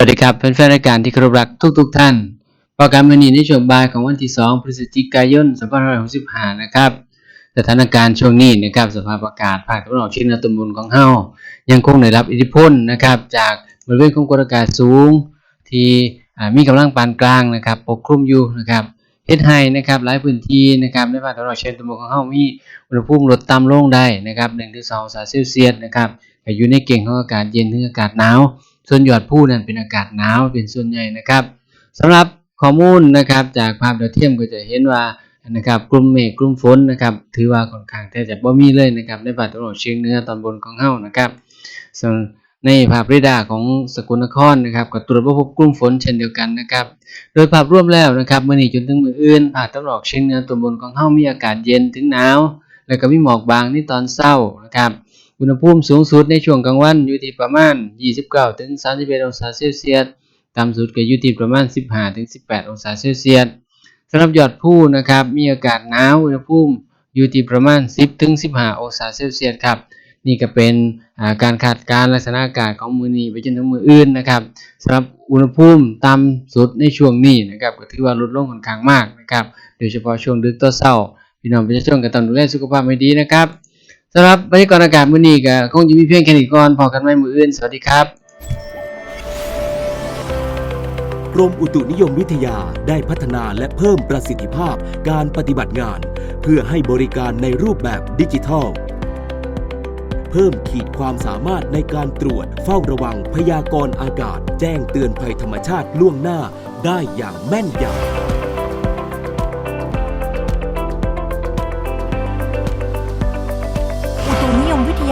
สวัสดีครับแฟนๆรายการที่เคารพรักทุกๆท่านปรแกรมวันนี้ในช่วงบ่ายของวันที่ 2 พฤศจิกายน 2565 นะครับสถานการณ์ช่วงนี้นะครับสภาพอากาศภาคตะวันออกเฉียงเหนือตอนบนของเฮายังคงได้รับอิทธิพลนะครับจากบริเวณความกดอากาศสูง ที่มีกำลังปานกลางนะครับปกคลุมอยู่นะครับเฮ็ดให้นะครับหลายพื้นที่นะครับในภาคตะวันออกเฉียงตะวันบนของเฮามีอุณหภูมิลดต่ำลงได้นะครับ1-2องศาเซลเซียสนะครับอยู่ในเกณฑ์ของอากาศเย็นถึงอากาศหนาว ส่วนหยอดผู้นั้นเป็นอากาศหนาวเป็นส่วนใหญ่นะครับสำหรับข้อมูลนะครับจากภาพดาวเทียมก็จะเห็นว่านะครับกลุ่มเมฆกลุ่มฝนนะครับ ถือว่าค่อนข้างแทบจะบ่มีเลยนะครับในภาคตะวันออกเฉียงเหนือตอนบนของเฮานะครับส่วนในภาพเรดาร์ของสกลนครนะครับก็ตรวจพบกลุ่มฝนเช่นเดียวกันนะครับ โดยภาพรวมแล้วนะครับมื้อนี้จนถึงมื้ออื่นภาคตะวันออกเฉียงเหนือตอนบนของเฮามีอากาศเย็นถึงหนาว แล้วก็มีหมอกบางในตอนเช้านะครับ อุณหภูมิสูงสุดในช่วงกลางวันอยู่ที่ประมาณ 29 ถึง 31 องศาเซลเซียส ต่ำสุดก็อยู่ที่ประมาณ 15 ถึง 18 องศาเซลเซียสสำหรับยอดผู้นะครับ มีอากาศหนาวอุณหภูมิอยู่ที่ประมาณ 10 ถึง 15 องศาเซลเซียสครับ นี่ก็เป็นาการคาดการณ์ลักษณะอากาศของมือนี้ไปจนถึงมืออื่นนะครับสำหรับอุณหภูมิต่ำสุดในช่วงนี้นะครับก็ถือว่าลดลงค่อนข้างมากนะครับ โดยเฉพาะช่วงดึกต่อเช้าพี่น้องประชาชนก็ต้องดูแลสุขภาพให้ดีนะครับ สำหรับบรรยากาศอากาศมื้อนี้ก็คงจะมีเพียงแค่นี้ก่อนพอกันใหม่มื้ออื่น สวัสดีครับ กรมอุตุนิยมวิทยาได้พัฒนาและเพิ่มประสิทธิภาพการปฏิบัติงาน เพื่อให้บริการในรูปแบบดิจิทัล เพิ่มขีดความสามารถในการตรวจเฝ้าระวังพยากรณ์อากาศ แจ้งเตือนภัยธรรมชาติล่วงหน้าได้อย่างแม่นยำ